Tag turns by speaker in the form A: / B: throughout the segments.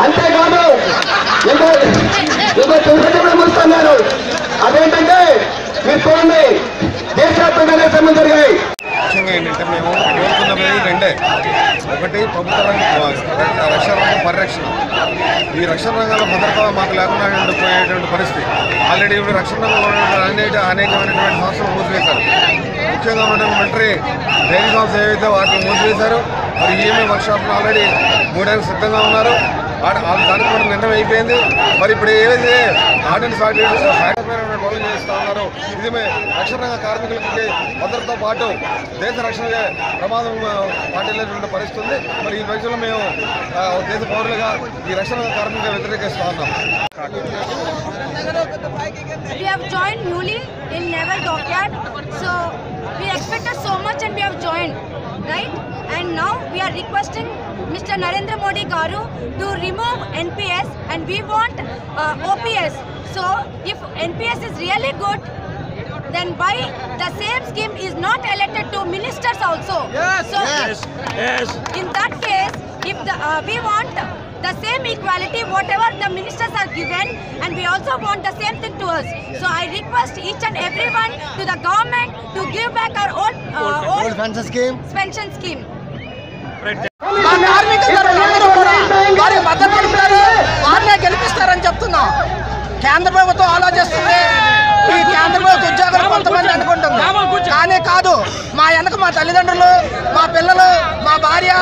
A: అంతేకాదు ఇంకో ఇంకో దుర్గతి
B: అదేంటంటే మీరు చూడండి దేశవ్యాప్తంగానే సమ్మె జరిగాయి. ఏంటంటే మేము కోరుకున్నది రెండే. ఒకటి ప్రభుత్వ రక్షణ రంగం పరిరక్షణ. ఈ రక్షణ రంగంలో భద్రత మాకు లేకుండా పోయేటువంటి పరిస్థితి. ఆల్రెడీ ఇప్పుడు రక్షణ రంగం అనేకమైనటువంటి సంస్థలు మూసివేశారు. ముఖ్యంగా ఉన్నటువంటి మిలిటరీ డైరీ సంస్థ ఏవైతే వాటిని మూసివేశారు మరి ఈఎంఐ వర్క్షాప్లు ఆల్రెడీ మూడేళ్ళు సిద్ధంగా ఉన్నారు. దానికి కూడా నిర్ణయం అయిపోయింది. మరి ఇప్పుడు ఏదైతే ఆర్డినెన్స్ సాటిస్ఫైడ్ పనులు చేస్తూ ఉన్నారు ఇది రక్షణ కార్మికులకి భద్రతతో పాటు దేశ రక్షణ ప్రమాదం ఆ, వాటిల్లేటువంటి పరిస్థితి ఉంది. మరి ఈ రోజుల్లో మేము దేశ పౌరులుగా ఈ రక్షణ రంగ కార్మికులుగా వ్యతిరేకిస్తూ ఉన్నాం.
C: We have joined newly in Naval Dockyard, so we expected so much and we have joined, right? And now we are requesting Mr. Narendra Modi Garu to remove NPS and we want uh, OPS. So if NPS is really good, then why the same scheme is not elected to ministers also? Yes, so in that case, if the, uh, we want the same equality, whatever the ministers are given, and we also want the same thing to us. So I request each and everyone to the government to give back our old, uh, old pension scheme. Pension scheme.
D: మా కార్మికులందరూ కూడా వారి మద్దతు ఇస్తారు వారినే గెలిపిస్తారని చెప్తున్నాం. కేంద్ర ప్రభుత్వం ఆలోచిస్తుంది. ఈ కేంద్ర ప్రభుత్వ ఉద్యోగులు కొంతమంది అనుకుంటుంది. కానీ కాదు మా వెనక మా తల్లిదండ్రులు మా పిల్లలు మా భార్య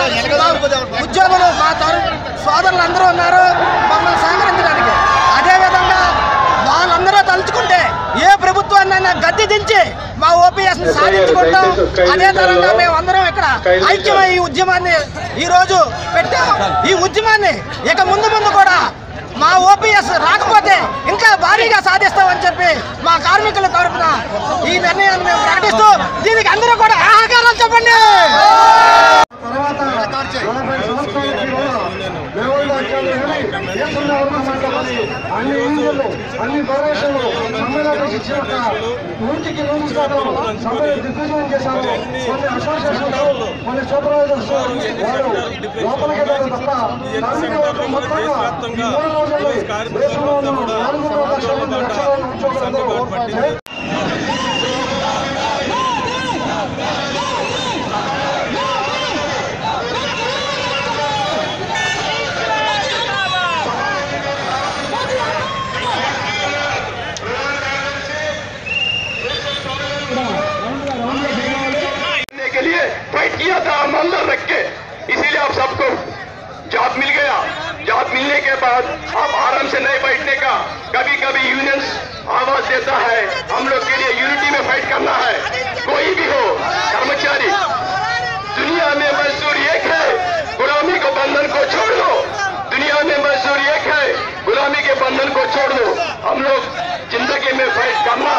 D: ఉద్యోగులు మా తరు సోదరులు అందరూ ఉన్నారు మమ్మల్ని సహకరించడానికి. అదేవిధంగా వాళ్ళందరూ తలుచుకుంటే ఏ ప్రభుత్వాన్నైనా గద్దె దించి మా ఓపీఎస్ సాధించుకుంటాం. అదే తరంగా మేము అందరం ఇక్కడ ఐక్యమై ఈ ఉద్యమాన్ని ఈ రోజు పెట్టాం. ఈ ఉద్యమాన్ని ఇక ముందు ముందు కూడా మా ఓపీఎస్ రాకపోతే ఇంకా భారీగా సాధిస్తామని చెప్పి మా కార్మికుల తరఫున ఈ నిర్ణయాన్ని మేము ప్రకటిస్తూ దీనికి అందరూ కూడా ఆహాకారాలు చెప్పండి.
A: ఇచ్చాక నూటికి నూరు శాతం దిగ్విజయం చేశారు. కొన్ని అసోసియేషన్లు కొన్ని సూపర్వైజర్స్ లోపలికి వెళ్ళారు తప్ప కార్మిక వర్గం మొత్తంగా ఈ మూడు రోజుల్లో దేశంలో ఉన్న నాలుగు లక్షల మంది లక్షల ఉద్యోగులందరూ
E: बाद आप आराम से नहीं बैठने का। कभी कभी यूनियन आवाज़ देता है, हम लोग के लिए यूनिटी में फाइट करना है। कोई भी हो, कर्मचारी, दुनिया में मजदूर एक है, गुलामी को बंधन को छोड़ दो। दुनिया में मजदूर एक है, गुलामी के बंधन को छोड़ दो। हम लोग ज़िंदगी में फाइट करना